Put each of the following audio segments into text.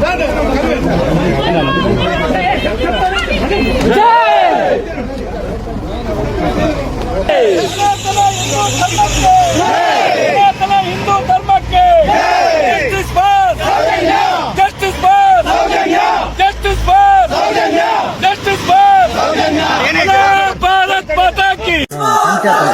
何だ 같아요.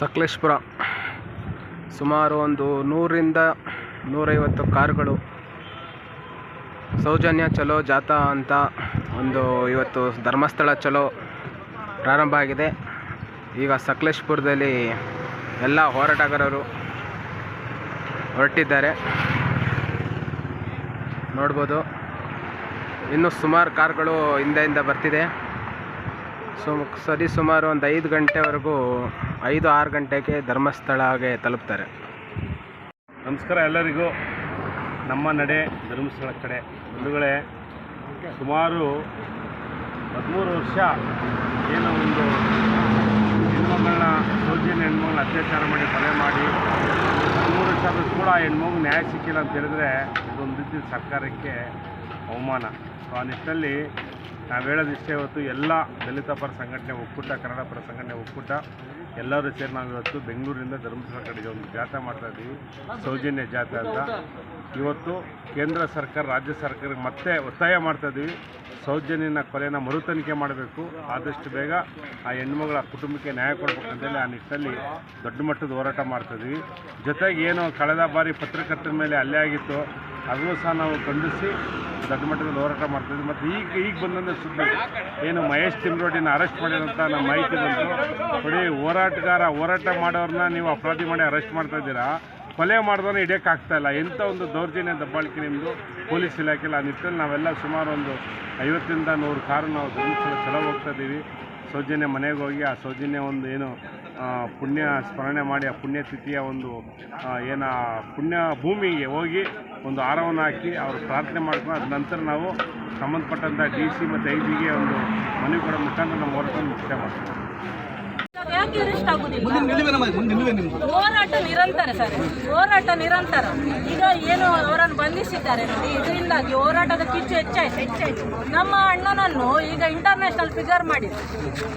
ಸಕಲೇಶ್ಪುರ. ಸುಮಾರು ಒಂದು ನೂರಿಂದ ನೂರೈವತ್ತು ಕಾರುಗಳು. ಸೌಜನ್ಯ ಚಲೋ, ಜಾಥಾ ಅಂತ ಒಂದು ಇವತ್ತು ಧರ್ಮಸ್ಥಳ ಚಲೋ ಪ್ರಾರಂಭ ಆಗಿದೆ. ಈಗ ಸಕಲೇಶ್ಪುರದಲ್ಲಿ ಎಲ್ಲ ಹೋರಾಟಗಾರರು ಹೊರಟಿದ್ದಾರೆ. ನೋಡ್ಬೋದು. ಇನ್ನು ಸುಮಾರು ಕಾರುಗಳು ಹಿಂದೆಯಿಂದ ಬರ್ತಿದೆ. ಸುಮ ಸರಿ ಸುಮಾರು ಒಂದು ಐದು ಗಂಟೆವರೆಗೂ ಐದು ಆರು ಗಂಟೆಗೆ ಧರ್ಮಸ್ಥಳಗೆ ತಲುಪ್ತಾರೆ. ನಮಸ್ಕಾರ ಎಲ್ಲರಿಗೂ. ನಮ್ಮ ನಡೆ ಧರ್ಮಸ್ಥಳ ಕಡೆ. ಬಂಧುಗಳೇ, ಸುಮಾರು ಹದಿಮೂರು ವರ್ಷ ಏನೋ ಒಂದು ಹೆಣ್ಮಗಳನ್ನ ಸೌಜನ್ಯ ಹೆಣ್ಮಗಳನ್ನ ಅತ್ಯಾಚಾರ ಮಾಡಿ ಕೊಲೆ ಮಾಡಿ, ಹದಿಮೂರು ವರ್ಷ ಆದರೂ ಕೂಡ ಹೆಣ್ಮಗು ನ್ಯಾಯ ಸಿಕ್ಕಿಲ್ಲ ಅಂತ ಹೇಳಿದ್ರೆ ಇದೊಂದು ರೀತಿ ಸರ್ಕಾರಕ್ಕೆ ಅವಮಾನ. ಸೊ ಆ ನಿಟ್ಟಿನಲ್ಲಿ ನಾವು ಹೇಳೋದಿಷ್ಟೇ ಇವತ್ತು ಎಲ್ಲ ದಲಿತ ಪರ ಸಂಘಟನೆ ಒಕ್ಕೂಟ, ಕನ್ನಡ ಪರ ಸಂಘಟನೆ ಒಕ್ಕೂಟ ಎಲ್ಲರೂ ಸೇರಿ ನಾವು ಇವತ್ತು ಬೆಂಗಳೂರಿಂದ ಧರ್ಮಸ್ಥಳ ಕಡೆಗೆ ಒಂದು ಜಾಥಾ ಮಾಡ್ತಾ ಇದ್ದೀವಿ ಸೌಜನ್ಯ ಜಾಥಾ ಅಂತ. ಇವತ್ತು ಕೇಂದ್ರ ಸರ್ಕಾರ, ರಾಜ್ಯ ಸರ್ಕಾರಕ್ಕೆ ಮತ್ತೆ ಒತ್ತಾಯ ಮಾಡ್ತಾ ಇದ್ದೀವಿ ಸೌಜನ್ಯನ ಕೊಲೆನ ಮರುತನಿಕೆ ಮಾಡಬೇಕು. ಆದಷ್ಟು ಬೇಗ ಆ ಹೆಣ್ಮಗಳ ಕುಟುಂಬಕ್ಕೆ ನ್ಯಾಯ ಕೊಡಬೇಕು ಅಂತೇಳಿ ಆ ನಿಟ್ಟಿನಲ್ಲಿ ದೊಡ್ಡ ಮಟ್ಟದ ಹೋರಾಟ ಮಾಡ್ತಾ ಇದ್ದೀವಿ ಜೊತೆಗೆ ಏನು ಕಳೆದ ಬಾರಿ ಪತ್ರಕರ್ತರ ಮೇಲೆ ಅಲ್ಲೇ ಆಗಿತ್ತು. ಅದನ್ನು ಸಹ ನಾವು ಖಂಡಿಸಿ ದೊಡ್ಡ ಮಟ್ಟದಲ್ಲಿ ಹೋರಾಟ ಮಾಡ್ತಿದ್ವಿ ಮತ್ತು ಈಗ ಈಗ ಬಂದಂಥ ಸುದ್ದಿ. ಏನು ಮಹೇಶ್ ತಿಮ್ರೋಡಿನ ಅರೆಸ್ಟ್ ಮಾಡಿದಂಥ ನಮ್ಮ ಮಾಹಿತಿ ಬಂತು. ನೋಡಿ ಹೋರಾಟಗಾರ ಹೋರಾಟ ಮಾಡೋರನ್ನ ನೀವು ಅಪರಾಧಿ ಮಾಡಿ ಅರೆಸ್ಟ್ ಮಾಡ್ತಾ ಇದ್ದೀರಾ? ಕೊಲೆ ಮಾಡಿದವನ್ನ ಹಿಡಿಯೋಕ್ಕಾಗ್ತಾ ಇಲ್ಲ. ಎಂಥ ಒಂದು ದೌರ್ಜನ್ಯ ದಬ್ಬಾಳಿಕೆ ನಿಮ್ಮದು ಪೊಲೀಸ್ ಇಲಾಖೆಲ್ಲ ಆ ನಿಟ್ಟಿನಲ್ಲಿ ನಾವೆಲ್ಲ ಸುಮಾರು ಒಂದು ಐವತ್ತರಿಂದ ನೂರು ಕಾರು ನಾವು ಧರ್ಮಸ್ಥಳ ಚಲೋ ಹೋಗ್ತಾ ಇದ್ದೀವಿ. ಸೌಜನ್ಯ ಮನೆಗೆ ಹೋಗಿ ಆ ಸೌಜನ್ಯ ಒಂದು ಏನು ಪುಣ್ಯ ಸ್ಮರಣೆ ಮಾಡಿ ಆ ಪುಣ್ಯತಿಥಿಯ ಒಂದು ಏನು, ಪುಣ್ಯ ಭೂಮಿಗೆ ಹೋಗಿ ಒಂದು ಹಾರವನ್ನು ಹಾಕಿ ಅವರು ಪ್ರಾರ್ಥನೆ ಮಾಡ್ಕೊಂಡು ಅದ ನಂತರ ನಾವು ಸಂಬಂಧಪಟ್ಟಂಥ ಡಿ ಸಿ ಮತ್ತು ಐ ಜಿಗೆ ಒಂದು ಮನವಿ ಕೊಡೋ ಮುಖಾಂತರ ನಮ್ಮ ಹೋರಾಟವನ್ನು ಮುಕ್ತಾಯ ಮಾಡ್ತೀವಿ ಹೋರಾಟ ನಿರಂತರ ಸರ್. ಹೋರಾಟ ನಿರಂತರ. ಈಗ ಏನು ಅವರನ್ನು ಬಂಧಿಸಿದ್ದಾರೆ ನೋಡಿ ಇದರಿಂದಾಗಿ ಹೋರಾಟದ ಕಿಚ್ಚು ಹೆಚ್ಚಾಯ್ತು. ನಮ್ಮ ಅಣ್ಣನನ್ನು ಈಗ ಇಂಟರ್ನ್ಯಾಷನಲ್ ಫಿಗರ್ ಮಾಡಿದ್ರು.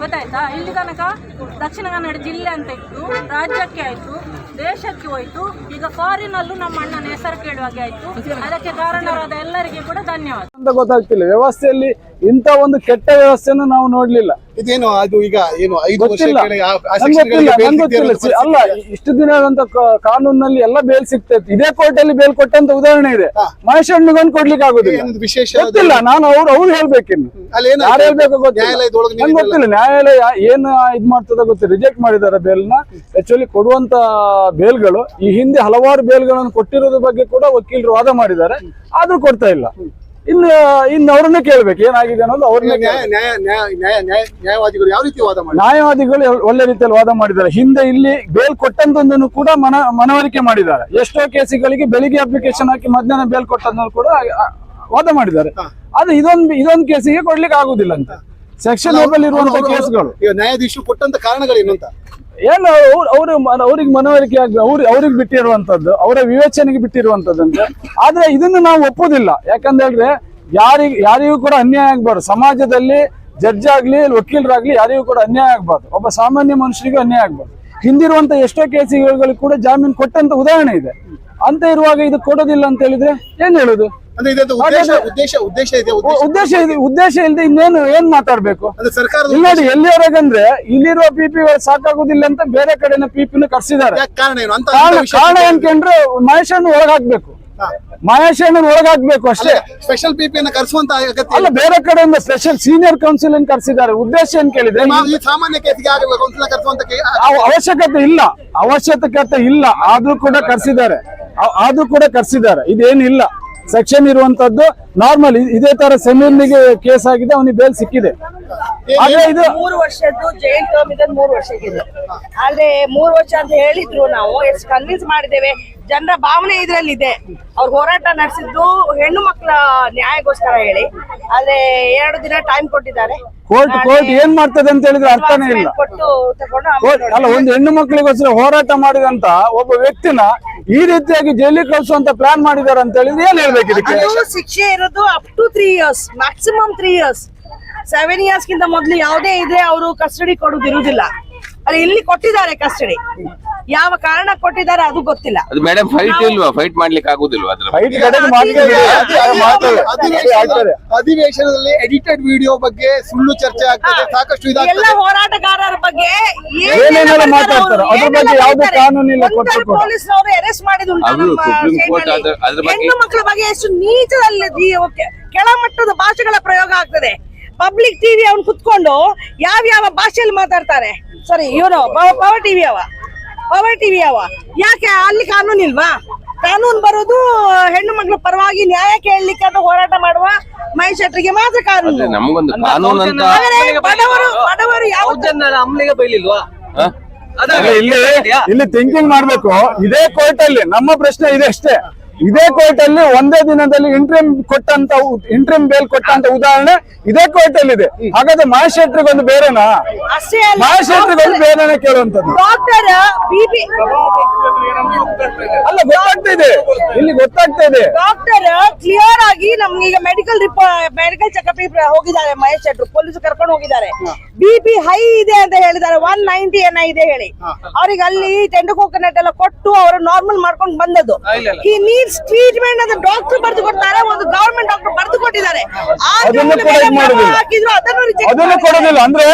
ಗೊತ್ತಾಯ್ತಾ? ಇಲ್ಲಿ ತನಕ ದಕ್ಷಿಣ ಕನ್ನಡ ಜಿಲ್ಲೆ ಅಂತ ಇತ್ತು ರಾಜ್ಯಕ್ಕೆ ಆಯ್ತು. ದೇಶಕ್ಕೆ ಹೋಯ್ತು. ಈಗ ಫಾರಿನ್ ಅಲ್ಲೂ ನಮ್ಮ ಅಣ್ಣನ ಹೆಸರು ಕೇಳುವಾಗೆ ಆಯ್ತು. ಅದಕ್ಕೆ ಕಾರಣರಾದ ಎಲ್ಲರಿಗೂ ಕೂಡ ಧನ್ಯವಾದ. ಅಂತ ಗೊತ್ತಾಗ್ತಿಲ್ಲ. ವ್ಯವಸ್ಥೆಯಲ್ಲಿ ಇಂಥ ಒಂದು ಕೆಟ್ಟ ವ್ಯವಸ್ಥೆಯನ್ನು ನಾವು ನೋಡ್ಲಿಲ್ಲ. ಇದೇನು ಅದು ಈಗ ಏನು ಐದು ಬೇಲ್ ಅಲ್ಲ ಇಷ್ಟು ದಿನ ಆದಂತ ಕಾನೂನಲ್ಲಿ ಕಾನೂನಿನಲ್ಲಿ ಎಲ್ಲ ಬೇಲ್ ಸಿಗ್ತೈತಿ ಇದೇ ಕೋರ್ಟ್ ಅಲ್ಲಿ ಬೇಲ್ ಕೊಟ್ಟಂತ ಉದಾಹರಣೆ ಇದೆ. ಮಹೇಶ್ ಹಣ್ಣಿಗೊಂದು ಕೊಡ್ಲಿಕ್ಕೆ ಆಗುದಿಲ್ಲ. ವಿಶೇಷ? ಗೊತ್ತಿಲ್ಲ ನಾನು ಅವ್ರು ಅವ್ರು ಹೇಳ್ಬೇಕಿನ್ನು. ಯಾರು ಹೇಳ್ಬೇಕು ಗೊತ್ತಿಲ್ಲ. ಗೊತ್ತಿಲ್ಲ ನ್ಯಾಯಾಲಯ ಏನ್ ಇದ್ ಮಾಡ್ತದ ಗೊತ್ತಿಲ್ಲ. ರಿಜೆಕ್ಟ್ ಮಾಡಿದ್ದಾರೆ ಬೇಲ್ನ. ಆಕ್ಚುಲಿ ಕೊಡುವಂತ ಬೇಲ್ಗಳು ಈ ಹಿಂದೆ ಹಲವಾರು ಬೇಲ್ಗಳನ್ನು ಕೊಟ್ಟಿರೋದ್ರ ಬಗ್ಗೆ ಕೂಡ ವಕೀಲರು ವಾದ ಮಾಡಿದ್ದಾರೆ. ಆದ್ರೂ ಕೊಡ್ತಾ ಇಲ್ಲ. ಇನ್ನು ಇನ್ನು ಅವ್ರನ್ನೇ ಕೇಳ್ಬೇಕು ಏನಾಗಿದೆ ಅನ್ನೋದು ಅವ್ರನ್ನೇ ನ್ಯಾಯ ನ್ಯಾಯ ನ್ಯಾಯ ನ್ಯಾಯ ನ್ಯಾಯ ನ್ಯಾಯವಾದಿಗಳು ಯಾವ ರೀತಿ ವಾದ ಮಾಡಿ ನ್ಯಾಯವಾದಿಗಳು ಒಳ್ಳೆ ರೀತಿಯಲ್ಲಿ ವಾದ ಮಾಡಿದ್ದಾರೆ. ಹಿಂದೆ ಇಲ್ಲಿ ಬೇಲ್ ಕೊಟ್ಟಂತಂದನ್ನು ಕೂಡ ಮನ ಮನವರಿಕೆ ಮಾಡಿದ್ದಾರೆ. ಎಷ್ಟೋ ಕೇಸುಗಳಿಗೆ ಬೆಳಿಗ್ಗೆ ಅಪ್ಲಿಕೇಶನ್ ಹಾಕಿ ಮಧ್ಯಾಹ್ನ ಬೇಲ್ ಕೊಟ್ಟದನ್ನು ಕೂಡ ವಾದ ಮಾಡಿದ್ದಾರೆ. ಅದು ಇದೊಂದು ಇದೊಂದು ಕೇಸಿಗೆ ಕೊಡ್ಲಿಕ್ಕೆ ಆಗುದಿಲ್ಲ ಅಂತ. ಸೆಕ್ಷನ್ ಅಲ್ಲಿ ಇರುವಂತಹ ಕೇಸ್ಗಳು. ನ್ಯಾಯಾಧೀಶರು ಕೊಟ್ಟಂತ ಕಾರಣಗಳೇನು ಅಂತ? ಏನು ಅವ್ರು ಅವ್ರು ಅವ್ರಿಗೆ ಮನವರಿಕೆ ಆಗ ಅವ್ರು ಅವ್ರಿಗೆ ಬಿಟ್ಟಿರುವಂತದ್ದು, ಅವರ ವಿವೇಚನೆಗೆ ಬಿಟ್ಟಿರುವಂತದ್ದಂತೆ. ಆದ್ರೆ ಇದನ್ನು ನಾವು ಒಪ್ಪುದಿಲ್ಲ. ಯಾಕಂತ ಹೇಳಿದ್ರೆ, ಯಾರಿಗ್ ಯಾರಿಗೂ ಕೂಡ ಅನ್ಯಾಯ ಆಗ್ಬಾರ್ದು. ಸಮಾಜದಲ್ಲಿ ಜಡ್ಜ್ ಆಗ್ಲಿ, ವಕೀಲರಾಗ್ಲಿ ಯಾರಿಗೂ ಕೂಡ ಅನ್ಯಾಯ ಆಗ್ಬಾರ್ದು. ಒಬ್ಬ ಸಾಮಾನ್ಯ ಮನುಷ್ಯರಿಗೂ ಅನ್ಯಾಯ ಆಗ್ಬಾರ್ದು. ಹಿಂದಿರುವಂತ ಎಷ್ಟೋ ಕೇಸುಗಳಿಗೆ ಕೂಡ ಜಾಮೀನು ಕೊಟ್ಟಂತ ಉದಾಹರಣೆ ಇದೆ. ಅಂತ ಇರುವಾಗ ಇದು ಕೊಡೋದಿಲ್ಲ ಅಂತ ಹೇಳಿದ್ರೆ ಏನ್ ಹೇಳುದು? ಉದ್ದೇಶ ಉದ್ದೇಶ ಉದ್ದೇಶ ಇದೆ ಉದ್ದೇಶ. ಉದ್ದೇಶ ಇದೆ ಉದ್ದೇಶ ಇಲ್ಲದೆ ಇನ್ನೇನು ಏನ್ ಮಾತಾಡ್ಬೇಕು? ಇಲ್ಲಿ ನೋಡಿ ಎಲ್ಲಿವರೆಗಂದ್ರೆ ಇಲ್ಲಿರುವ ಪಿಪಿಗಳು ಸಾಕಾಗುದಿಲ್ಲ ಅಂತ ಬೇರೆ ಕಡೆನ ಪಿಪಿನ ಕರ್ಸಿದ್ದಾರೆ. ಯಾಕೆ ಕಾರಣ ಏನು? ಅಂತ ಕಾರಣ ಏನು ಕಾರಣ ಏನ್ಕಂದ್ರೆ ಮಹೇಶಣ್ಣ ಒಳಗಾಕ್ಬೇಕು. ಮಹೇಶಣ್ಣ ಒಳಗಾಕ್ಬೇಕು ಅಷ್ಟೇ. ಸ್ಪೆಷಲ್ ಪಿಪಿ ಅನ್ನ ಕರೆಸುವಂತ ಅಗತ್ಯ ಅಲ್ಲ ಬೇರೆ ಕಡೆಯಿಂದ ಸ್ಪೆಷಲ್ ಸೀನಿಯರ್ ಕೌನ್ಸಿಲ್ ಅನ್ನು ಕರ್ಸಿದ್ದಾರೆ. ಉದ್ದೇಶ ಏನ್ ಕೇಳಿದ್ರೆ ಈ ಸಾಮಾನ್ಯ ಕೇಸಿಗೆ ಅವಶ್ಯಕತೆ ಇಲ್ಲ. ಅವಶ್ಯಕತೆ ಇಲ್ಲ. ಆದ್ರೂ ಕೂಡ ಕರ್ಸಿದ್ದಾರೆ. ಆದ್ರೂ ಕೂಡ ಕರ್ಸಿದ್ದಾರೆ. ಇದೇನಿಲ್ಲ. ಸೆಕ್ಷನ್ ಇರುವಂತದ್ದು ನಾರ್ಮಲ್. ಇದೇ ತರ ಸಮೀರ್ನಿಗೆ ಕೇಸ್ ಆಗಿದೆ ಅವನಿಗೆ ಬೇಲ್ ಸಿಕ್ಕಿದೆ. ಆದ್ರೆ ಇದು ಮೂರು ವರ್ಷದ್ದು ಜೈಲ್ ಟರ್ಮ್ ಇದೆ ಮೂರು ವರ್ಷಕ್ಕಿದೆ. ಆದ್ರೆ ಮೂರು ವರ್ಷ ಅಂತ ಹೇಳಿದ್ರು ನಾವು ಎಷ್ಟು ಕನ್ವಿನ್ಸ್ ಮಾಡಿದ್ದೇವೆ. ಜನರ ಭಾವನೆ ಇದ್ರಲ್ಲಿ ಇದೆ ಅವ್ರು ಹೋರಾಟ ನಡೆಸಿದ್ದು ಹೆಣ್ಣು ಮಕ್ಕಳ ನ್ಯಾಯಗೋಸ್ಕರ ಹೇಳಿ. ಆದ್ರೆ ಎರಡು ದಿನ ಟೈಮ್ ಕೊಟ್ಟಿದ್ದಾರೆ. ಕೋರ್ಟ್ ಕೋರ್ಟ್ ಏನ್ ಮಾಡ್ತದೆ ಅಂತ ಹೇಳಿದ್ರೆ ಅರ್ಥನೇ ಇಲ್ಲ. ಕೊಟ್ಟು ತಗೊಂಡು ಅಲ್ಲ ಒಂದು ಹೆಣ್ಣು ಮಕ್ಕಳಿಗೋಸ್ಕರ ಹೋರಾಟ ಮಾಡಿದಂತ ಒಬ್ಬ ವ್ಯಕ್ತಿನ ಈ ರೀತಿಯಾಗಿ ಜೈಲಿಗೆ ಕಳಿಸುವಂತ ಪ್ಲಾನ್ ಮಾಡಿದಾರೆ ಅಂತ ಹೇಳಿದ್ರೆ ಏನ್ ಹೇಳ್ಬೇಕು ಇದಕ್ಕೆ? ಶಿಕ್ಷೆ ಇರೋದು up to three years maximum three years seven years ಗಿಂತ ಮೊದ್ಲು ಯಾವುದೇ ಇದ್ರೆ ಅವರು ಕಸ್ಟಡಿ ಕೊಡುದಿರುವುದಿಲ್ಲ ಅಲ್ಲಿ ಇಲ್ಲಿ ಕೊಟ್ಟಿದ್ದಾರೆ ಕಸ್ಟಡಿ ಯಾವ ಕಾರಣ ಕೊಟ್ಟಿದ್ದಾರೆ ಅದು ಗೊತ್ತಿಲ್ಲ. ಅದು ಮೇಡಮ್ ಫೈಟ್ ಇಲ್ವಾ? ಫೈಟ್ ಮಾಡ್ಲಿಕ್ಕೆ ಆಗುದಿಲ್ವಾ ಅದ್ರ ಬಗ್ಗೆ? ಅಧಿವೇಶನದಲ್ಲಿ ಎಡಿಟೆಡ್ ವಿಡಿಯೋ ಬಗ್ಗೆ ಸುಳ್ಳು ಚರ್ಚೆ ಆಗ್ತದೆ ಸಾಕಷ್ಟು ಎಲ್ಲ ಇದಾಗ್ತದೆ ಹೋರಾಟಗಾರರ ಬಗ್ಗೆ ಏನೇನೆಲ್ಲ ಮಾತಾಡ್ತಾರೆ? ಅದ್ರ ಬಗ್ಗೆ ಯಾವ್ದು ಕಾನೂನಿಲ್ಲ ಕೊಟ್ಟರು ಕೂಡ. ಪೊಲೀಸ್ನವರು ಅದು ನಮ್ಮ ಅದ್ರ- ಅದ್ರ ಬಗ್ಗೆ- ಹೆಣ್ಣು ಮಕ್ಕಳ ಬಗ್ಗೆ ಎಷ್ಟು ನೀಚದಲ್ಲಿ ದಿ- ಕೆ- ಕೆಳಮಟ್ಟದ ಭಾಷೆಗಳ ಪ್ರಯೋಗ ಆಗ್ತದೆ. ಪಬ್ಲಿಕ್ ಟಿವಿ ಅವ್ನು ಕುತ್ಕೊಂಡು ಯಾವ ಯಾವ ಭಾಷೆಯಲ್ಲಿ ಮಾತಾಡ್ತಾರೆ? ಸರಿ ಇವನು ಪವರ್ ಟಿವಿ ಅವ. ಟಿವಿ ಅವ. ಯಾಕೆ ಅಲ್ಲಿ ಕಾನೂನು ಇಲ್ವಾ? ಕಾನೂನು ಬರೋದು ಹೆಣ್ಣು ಮಕ್ಕಳ ಪರವಾಗಿ ನ್ಯಾಯ ಕೇಳಲಿಕ್ಕೆ ಅಂತ ಹೋರಾಟ ಮಾಡುವ ಮಹೇಶ್ ಶೆಟ್ಟರಿಗೆ ಮಾತ್ರ ಕಾನೂನು. ನಮಗೊಂದು ಕಾನೂನು ಅಂತ ಬಡವರು ಯಾವ ಬೈಲಿಲ್ವಾ? ಇಲ್ಲಿ ಇಲ್ಲಿ ಥಿಂಕಿಂಗ್ ಮಾಡ್ಬೇಕು. ಇದೇ ಕೋರ್ಟ್ ಅಲ್ಲಿ ನಮ್ಮ ಪ್ರಶ್ನೆ ಇದೆ ಅಷ್ಟೇ. ಇದೇ ಕೋರ್ಟ್ ಅಲ್ಲಿ ಒಂದೇ ದಿನದಲ್ಲಿ ಇಂಟ್ರಿಮ್ ಕೊಟ್ಟಂತ ಇಂಟ್ರಿಮ್ ಬೇಲ್ ಕೊಟ್ಟಂತ ಉದಾಹರಣೆ ಇದೇ ಕೋರ್ಟ್ ಅಲ್ಲಿ ಇದೆ ಹಾಗಾದ್ರೆ ಮಹಾಶೆಟ್ರಿಗೊಂದು ಬೇರೆನಾ? ಅಷ್ಟೇ ಅಲ್ಲ ಮಹೇಶ್ ಶೆಟ್ರಿಗೆ ಕೇಳುವಂತದ್ದು ಡಾಕ್ಟರ್ ಬಿಪಿ ಅಲ್ಲ ಗೊತ್ತಾಗ್ತಾ ಇದೆ. ಇಲ್ಲಿ ಗೊತ್ತಾಗ್ತಾ ಇದೆ. ಡಾಕ್ಟರ್ ಕ್ಲಿಯರ್ ಆಗಿ ನಮ್ಗೆ ಈಗ ಮೆಡಿಕಲ್ ಮೆಡಿಕಲ್ ಚೆಕಪ್ ಹೋಗಿದ್ದಾರೆ ಮಹೇಶ್ ಶೆಟ್ರು ಪೊಲೀಸ್ ಕರ್ಕೊಂಡು ಹೋಗಿದ್ದಾರೆ. ಬಿಪಿ ಹೈ ಇದೆ ಅಂತ ಹೇಳಿದ್ದಾರೆ ಒನ್ ನೈಂಟಿ ಏನ ಇದೆ ಹೇಳಿ. ಅವ್ರಿಗೆ ಅಲ್ಲಿ ಟೆಂಡು ಕೋಕೋನಟ್ ಎಲ್ಲ ಕೊಟ್ಟು ಅವರು ನಾರ್ಮಲ್ ಮಾಡ್ಕೊಂಡು ಬಂದದ್ದು. ಈ ನೀಡ್ಸ್ ಟ್ರೀಟ್ಮೆಂಟ್ ಅಂತ ಡಾಕ್ಟರ್ ಬರೆದು ಕೊಡ್ತಾರೆ ಒಂದು ಗವರ್ಮೆಂಟ್ ಡಾಕ್ಟರ್ ಬರೆದು ಕೊಟ್ಟಿದ್ದಾರೆ. ಆದ್ರೂ ಅದನ್ನು. ಕೊಡೋದಿಲ್ಲ. ಅಂದ್ರೆ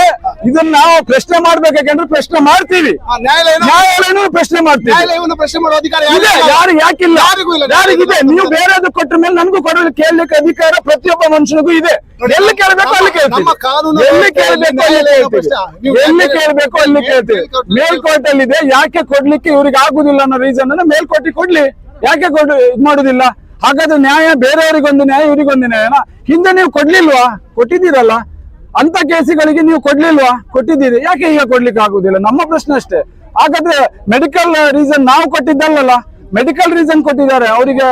ಇದನ್ನ ನಾವು ಪ್ರಶ್ನೆ ಮಾಡ್ಬೇಕಂದ್ರೆ ಪ್ರಶ್ನೆ ಮಾಡ್ತೀವಿ. ಆ, ನ್ಯಾಯಾಲಯನ ನ್ಯಾಯಾಲಯನೂ ಪ್ರಶ್ನೆ ಮಾಡ್ತೀವಿ. ಪ್ರಶ್ನೆ ಮಾಡುವ ಅಧಿಕಾರ ಯಾರು ಯಾಕಿಲ್ಲ. ಯಾರಿಗೂ ಇಲ್ಲ. ಯಾರಿಗಿದೆ ನೀವು ಬೇರೆದು ಕೊಟ್ಟ ಮೇಲೆ ನಮಗೂ ಕೊಡಲು ಕೇಳಲಿಕ್ಕೆ ಅಧಿಕಾರ ಪ್ರತಿಯೊಬ್ಬ ಮನುಷ್ಯನಿಗೂ ಇದೆ. ಎಲ್ಲಿ ಕೇಳಬೇಕು ಅಲ್ಲಿ ಕೇಳ್ತೀವಿ. ನಮ್ಮ ಕಾನೂನು ಎಲ್ಲಿ ಕೇಳಬೇಕು ಅಲ್ಲಿ ಕೇಳ್ತೀವಿ. ಪ್ರಶ್ನೆ. ನೀವು ಎಲ್ಲಿ ಕೇಳಬೇಕು ಅಲ್ಲಿ ಕೇಳ್ತೀವಿ. ಮೇಲ್ಕೋರ್ಟ್- ಮೇಲ್ಕೋರ್ಟ್ ಅಲ್ಲಿ ಇದೆ ಯಾಕೆ ಕೊಡ್ಲಿಕ್ಕೆ ಇವ್ರಿಗೆ ಆಗುದಿಲ್ಲ ಅನ್ನೋ ರೀಸನ್ ಅನ್ನ ಮೇಲ್ಕೋರ್ಟಿಗೆ ಕೊಡ್ಲಿ. ಯಾಕೆ ಕೊಡ್ ಇದ್ ಮಾಡುದಿಲ್ಲ? ಹಾಗಾದ್ರೆ ನ್ಯಾಯ ಬೇರೆಯವರಿಗೊಂದು ನ್ಯಾಯ ಇವರಿಗೊಂದು ನ್ಯಾಯನಾ? ಹಿಂದೆ ನೀವು ಕೊಡ್ಲಿಲ್ವಾ? ಕೊಟ್ಟಿದ್ದೀರಲ್ಲ. ಅಂತ ಕೇಸುಗಳಿಗೆ ನೀವು ಕೊಡ್ಲಿಲ್ವಾ? ಕೊಟ್ಟಿದ್ದೀರಿ. ಯಾಕೆ ಈಗ ಕೊಡ್ಲಿಕ್ಕೆ ಆಗುದಿಲ್ಲ? ನಮ್ಮ ಪ್ರಶ್ನೆ ಅಷ್ಟೇ. ಹಾಗಾದ್ರೆ ಮೆಡಿಕಲ್ ರೀಸನ್ ನಾವು ಕೊಟ್ಟಿದ್ದಲ್ಲಲ್ಲ? ಮೆಡಿಕಲ್ ರೀಸನ್ ಕೊಟ್ಟಿದ್ದಾರೆ. ಅವರಿಗೆ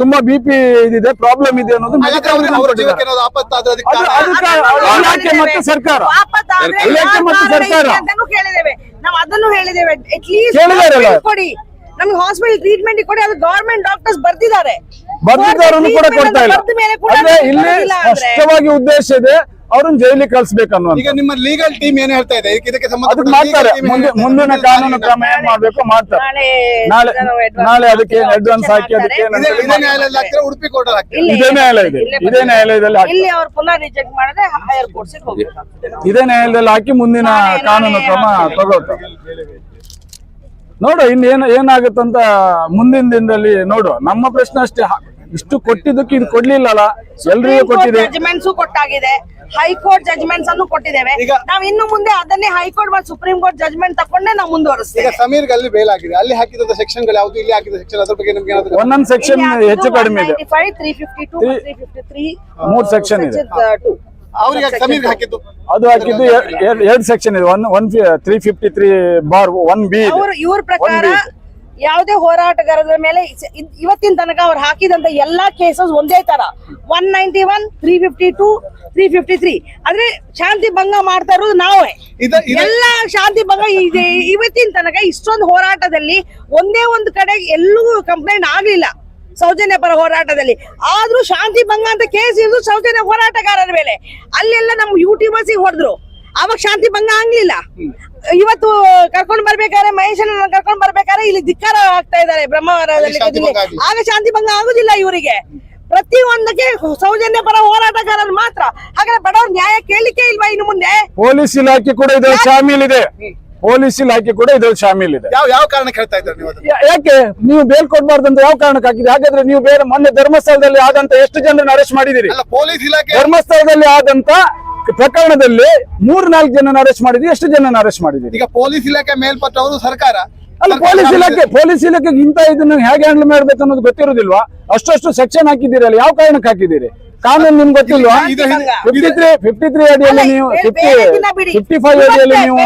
ತುಂಬಾ ಬಿ ಪಿ ಇದಿದೆ ಪ್ರಾಬ್ಲಮ್ ಇದೆ ಅನ್ನೋದು ಇಲಾಖೆ ಮತ್ತು ಸರ್ಕಾರ. ಇಲಾಖೆ ಮತ್ತು ಸರ್ಕಾರ. ಕೇಳಿದಾರಲ್ಲ? ನಮ್ಗೆ ಹಾಸ್ಪಿಟಲ್ ಟ್ರೀಟ್ಮೆಂಟ್ ಕೊಡಿ ಅದು ಗವರ್ಮೆಂಟ್ ಡಾಕ್ಟರ್ಸ್ ಬರ್ತಿದ್ದಾರೆ ಬರ್ದಿದ್ದವರನ್ನು ಕೂಡ ಕೊಡ್ತಾ ಇಲ್ಲ. ಅಂದ್ರೆ ಇಲ್ಲಿ ಸ್ಪಷ್ಟವಾಗಿ ಉದ್ದೇಶ ಇದೆ ಅವ್ರನ್ನ ಜೈಲಿಗೆ ಕಳ್ಸ್ಬೇಕನ್ನುವಂತ ಈಗ ನಿಮ್ಮ ಲೀಗಲ್ ಟೀಮ್ ಏನ್ ಹೇಳ್ತಾ ಇದೆ? ಇದಕ್ಕೆ- ಅದಕ್ಕೆ ಸಂಬಂಧಪಟ್ಟ ಮಾಡ್ತಾರೆ? ಮುಂದಿನ ಕಾನೂನು ಕ್ರಮ ಏನ್ ಮಾಡ್ಬೇಕು ಮಾಡ್ತಾರೆ. ನಾಳೆ ನಾಳೆ ಅದಕ್ಕೆ ಅಡ್ವಾನ್ಸ್ ಹಾಕಿ ಅದಕ್ಕೆ ಉಡುಪಿ ಕೋರ್ಟ್ ಇದೇ ನ್ಯಾಯಾಲಯ ಇದೆ ಇದೇ ನ್ಯಾಯಾಲಯದಲ್ಲಿ ಹಾಕಿ ಇಲ್ಲಿ ಅವ್ರು ಪುನಃ ಮಾಡಿದ್ರೆ ಹೈಯರ್ ಕೋರ್ಟ್ಸ್ ಹೋಗ್ಬೇಕಾಗ್ತದೆ. ಇದೇ ನ್ಯಾಯಾಲಯದಲ್ಲಿ ಹಾಕಿ ಮುಂದಿನ ಕಾನೂನು ಕ್ರಮ ಹಾಕ್ತಾರೆ. ನೋಡು ಇನ್ನು ಏನು ಏನಾಗುತ್ತಂತ ಮುಂದಿನ ದಿನದಲ್ಲಿ ನೋಡು. ನಮ್ಮ ಪ್ರಶ್ನೆ ಅಷ್ಟೇ. ಹ- ಇಷ್ಟು ಕೊಟ್ಟಿದ್ದಕ್ಕೆ ಇದು ಕೊಡ್ಲಿಲ್ಲಲ್ಲ. ಎಲ್ರಿಗೂ ಕೊಟ್ಟಿದೆ. ಜಜ್ಮೆಂಟ್ಸು ಕೊಟ್ಟಾಗಿದೆ. ಹೈಕೋರ್ಟ್ ಜಜ್ಮೆಂಟ್ಸ್ ಅನ್ನು ಕೊಟ್ಟಿದ್ದೇವೆ. ಈಗ- ನಾವ್ ಇನ್ನು ಮುಂದೆ ಅದನ್ನೇ ಹೈಕೋರ್ಟ್ ಮತ್ತು ಸುಪ್ರೀಂ ಕೋರ್ಟ್ ಜಜ್ಮೆಂಟ್ ತಕೊಂಡೇ ನಾವು ಈಗ ಸಮೀರ್ ಸಮೀರ್ಗೆ ಅಲ್ಲಿ ಬೇಲ್ ಆಗಿದೆ. ಅಲ್ಲಿ ಹಾಕಿದಂತ ಸೆಕ್ಷನ್ಗಳು ಯಾವ್ದು? ಇಲ್ಲಿ ಹಾಕಿದ ಸೆಕ್ಷನ್ ಅದ್ರ ಬಗ್ಗೆ ನಿಮ್ಗೆ ಏನಾದ್ರು ಒಂದೊಂದು ಸೆಕ್ಷನ್ ಹೆಚ್ಚು ಕಡಿಮೆ ಇದೆ. Three fifty two three fifty three ಮೂರ್ section ಇದೆ. ಅವ್ರಿಗೆ ಹಾಕಿದ್ದು? ಅದು ಹಾಕಿದ್ದು ಎರಡು ಸೆಕ್ಷನ್ ಇದೆ. One one three fifty three bar one B ಇವ್ರ ಪ್ರಕಾರ ಯಾವುದೇ ಹೋರಾಟಗಾರರ ಮೇಲೆ ಇವತ್ತಿನ ತನಕ ಅವ್ರು ಹಾಕಿದಂತ ಎಲ್ಲಾ ಕೇಸಸ್ ಒಂದೇ ತರ. One ninety one three fifty two three fifty three ಅಂದ್ರೆ ಶಾಂತಿ ಭಂಗ ಮಾಡ್ತಾ ಇರೋದು ನಾವೇ. ಎಲ್ಲ ಶಾಂತಿ ಭಂಗ ಇದೆ ಇವತ್ತಿನ ತನಕ ಇಷ್ಟೊಂದು ಹೋರಾಟದಲ್ಲಿ ಒಂದೇ ಒಂದು ಕಡೆ ಎಲ್ಲೂ ಕಂಪ್ಲೇಂಟ್ ಆಗ್ಲಿಲ್ಲ. ಸೌಜನ್ಯ ಪರ ಹೋರಾಟದಲ್ಲಿ. ಆದ್ರೂ ಶಾಂತಿ ಭಂಗ ಅಂತ ಕೇಸ್ ಇದ್ದು ಸೌಜನ್ಯ ಹೋರಾಟಗಾರರ ಮೇಲೆ. ಅಲ್ಲೆಲ್ಲ ನಮ್ಮ ಯೂಟ್ಯೂಬರ್ಸ್ ಹೊಡೆದ್ರು. ಅವಾಗ ಶಾಂತಿ ಭಂಗ ಆಗ್ಲಿಲ್ಲ. ಇವತ್ತು ಕರ್ಕೊಂಡ್ ಬರ್ಬೇಕಾದ್ರೆ ಮಹೇಶನ ಕರ್ಕೊಂಡ್ ಬರ್ಬೇಕಾದ್ರೆ ಇಲ್ಲಿ ಧಿಕ್ಕಾರ ಆಗ್ತಾ ಇದಾರೆ ಬ್ರಹ್ಮವರದಲ್ಲಿ. ಆಗ ಶಾಂತಿ ಭಂಗ ಆಗುದಿಲ್ಲ ಇವರಿಗೆ. ಪ್ರತಿ ಒಂದಕ್ಕೆ ಸೌಜನ್ಯ ಪರ ಹೋರಾಟಗಾರರು ಮಾತ್ರ. ಹಾಗಾದ್ರೆ ಬಡವ್ರ ನ್ಯಾಯ ಕೇಳಲಿಕ್ಕೆ ಇಲ್ವಾ ಇನ್ನು ಮುಂದೆ? ಪೊಲೀಸ್ ಇಲಾಖೆ ಕೂಡ ಇದೆ ಶಾಮೀಲ್ ಇದೆ. ಪೊಲೀಸ್ ಇಲಾಖೆ ಕೂಡ ಇದ್ರಲ್ಲಿ ಶಾಮೀಲ್ ಇದೆ. ಯಾವ ಯಾವ ಕಾರಣಕ್ಕೆ ಹೇಳ್ತಾ ಇದ್ದಾರೆ ನೀವು ಅದನ್ನ? ಯಾಕೆ? ನೀವು ಬೇಲ್ ಕೊಡ್ಬಾರ್ದು ಅಂತ ಯಾವ ಕಾರಣಕ್ಕೆ ಹಾಕಿದ್ರಿ? ಹಾಗಾದ್ರೆ ನೀವು ಬೇರೆ ಮೊನ್ನೆ ಧರ್ಮಸ್ಥಳದಲ್ಲಿ ಆದಂತ ಎಷ್ಟು ಜನರನ್ನ ಅರೆಸ್ಟ್ ಮಾಡಿದಿರಿ ಅಲ್ಲ ಪೊಲೀಸ್ ಇಲಾಖೆ ಧರ್ಮಸ್ಥಳದಲ್ಲಿ ಆದಂತ ಪ್ರಕರಣದಲ್ಲಿ ಮೂರ್ ನಾಲ್ಕು ಜನ ಅರೆಸ್ಟ್ ಮಾಡಿದ್ರಿ ಎಷ್ಟು ಜನನ ಅರೆಸ್ಟ್ ಮಾಡಿದಿರಿ ಈಗ ಪೊಲೀಸ್ ಇಲಾಖೆ ಮೇಲ್ಪಟ್ಟವರು ಸರ್ಕಾರ. ಅಲ್ಲ ಪೊಲೀಸ್ ಇಲಾಖೆ ಪೊಲೀಸ್ ಇಲಾಖೆಗೆ ಇಂತ ಇದನ್ನ ಹೇಗೆ ಹ್ಯಾಂಡಲ್ ಮಾಡ್ಬೇಕು ಅನ್ನೋದು ಗೊತ್ತಿರೋದಿಲ್ವಾ ಅಷ್ಟಷ್ಟು ಸೆಕ್ಷನ್ ಹಾಕಿದ್ದೀರಲ್ಲ ಯಾವ ಕಾರಣಕ್ಕೆ ಹಾಕಿದ್ದೀರಿ? ಕಾನೂನು ನಿಮ್ಗೆ ಗೊತ್ತಿಲ್ವಾ? ಫಿಫ್ಟಿ ತ್ರೀ ಫಿಫ್ಟಿ ತ್ರೀ ಅಡಿಯಲ್ಲಿ ನೀವು ಫಿಫ್ಟಿ ಫಿಫ್ಟಿ ಫೈವ್ ಅಡಿಯಲ್ಲಿ ನೀವು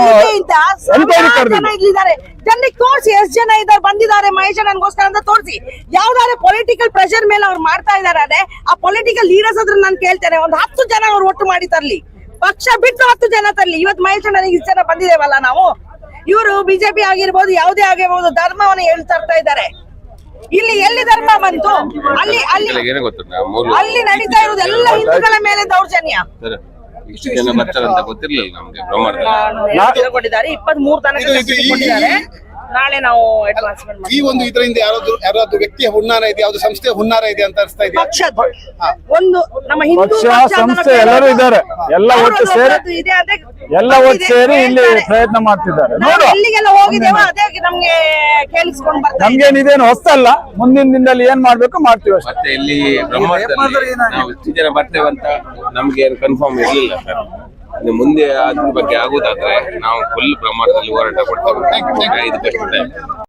ಎನ್ಕ್ವೈರಿ ಸಾವಿರಾರು ಜನಕ್ಕೆ ತೋರಿಸಿ ಎಷ್ಟು ಜನ ಇದ್ದಾರೆ ಬಂದಿದ್ದಾರೆ ಮಹೇಶ ನನ್ಗೋಸ್ಕರ ಅಂತ ತೋರಿಸಿ. ಯಾವ್ದಾದ್ರೆ ಪೊಲಿಟಿಕಲ್ ಪ್ರೆಷರ್ ಮೇಲೆ ಅವ್ರು ಮಾಡ್ತಾ ಇದಾರೆ ಅದೇ ಆ ಪೊಲಿಟಿಕಲ್ ಲೀಡರ್ಸ್ ಹತ್ರ ನಾನು ಕೇಳ್ತೇನೆ ಒಂದು ಹತ್ತು ಜನ ಅವ್ರು ಒಟ್ಟು ಮಾಡಿ ತರ್ಲಿ. ಪಕ್ಷ ಬಿಟ್ಟು ಹತ್ತು ಜನ ತರ್ಲಿ. ಇವತ್ತು ಮಹೇಶ ನನಗೆ ಇಷ್ಟು ಜನ ಬಂದಿದ್ದೇವಲ್ಲ ನಾವು? ಇವರು ಬಿಜೆಪಿ ಆಗಿರ್ಬೋದು ಯಾವುದೇ ಆಗಿರ್ಬೋದು ಧರ್ಮವನ್ನ ಹೇಳ್ತಾ ಇದ್ದಾರೆ. ಇಲ್ಲಿ ಎಲ್ಲಿ ಧರ್ಮ ಬಂತು? ಅಲ್ಲಿ ಅಲ್ಲಿ ಅಲ್ಲಿ ನಡೀತಾ ಇರೋದು ಎಲ್ಲ ಹಿಂದೂಗಳ ಮೇಲೆ ದೌರ್ಜನ್ಯ. ಸರ್, ಇಷ್ಟು ಜನ ಬರ್ತಾರಂತ ಗೊತ್ತಿರ್ಲಿಲ್ಲ ನಮ್ಗೆ ಬ್ರಹ್ಮಾಂಡ ಕೊಟ್ಟಿದ್ದಾರೆ ಇಪ್ಪತ್ತ್ ಮೂರು ತನಕ ಕೊಟ್ಟಿದ್ದಾರೆ ನಾಳೆ ನಾವು ಅಡ್ವಾನ್ಸ್ಮೆಂಟ್ ಈ ಒಂದು ಇದರಿಂದ ಯಾರಾದ್ರೂ ಯಾರಾದ್ರೂ ವ್ಯಕ್ತಿಯ ಹುನ್ನಾರ ಇದೆ ಯಾವ್ದು ಸಂಸ್ಥೆಯ ಹುನ್ನಾರ ಇದೆ ಅಂತ ಅನಿಸ್ತಾ ಇದೆ ಪಕ್ಷದ ಒಂದು ನಮ್ಮ ಹಿಂದೂ ಪಕ್ಷ, ಪಕ್ಷ ಅಂತ ಸಂಸ್ಥೆ ಎಲ್ಲರೂ ಇದ್ದಾರೆ. ಎಲ್ಲ ಒಟ್ಟು ಸೇರಿ- ಇದೆ ಅದೇ ಎಲ್ಲ ಒಟ್ಟು ಸೇರಿ ಇಲ್ಲಿ ಹೇಳ್ತಾರೆ. ಪ್ರಯತ್ನ ಮಾಡ್ತಿದ್ದಾರೆ. ನಾವು ನೋಡು ಎಲ್ಲಿಗೆಲ್ಲ ಹೋಗಿದ್ದೇವೋ ಅದೇ ನಮ್ಗೆ ಕೇಳಿಸ್ಕೊಂಡ್ ಬರ್ತಾರೆ ನಮ್ಗೇನಿದೇನು ಹೊಸ್ತಲ್ಲ. ಮುಂದಿನ ದಿನದಲ್ಲಿ ಏನ್ ಮಾಡ್ಬೇಕು ಮಾಡ್ತೀವಿ ಅಷ್ಟೇ. ಮತ್ತೆ ಇಲ್ಲಿ ಬರ್ತೇವಂತ ನಾವು ಜನ ಬರ್ತೇವೆ ಅಂತ ನಮ್ಗೆ ಏನು ಕನ್ಫರ್ಮ್ ಇರ್ಲಿಲ್ಲ ಸರ್. ಮುಂದೆ ಅದ್ರ ಬಗ್ಗೆ ಆಗುದಾದ್ರೆ ನಾವು ಫುಲ್ ಪ್ರಮಾಣದಲ್ಲಿ ಹೋರಾಟ ಕೊಡ್ತೇವೆ. Best percent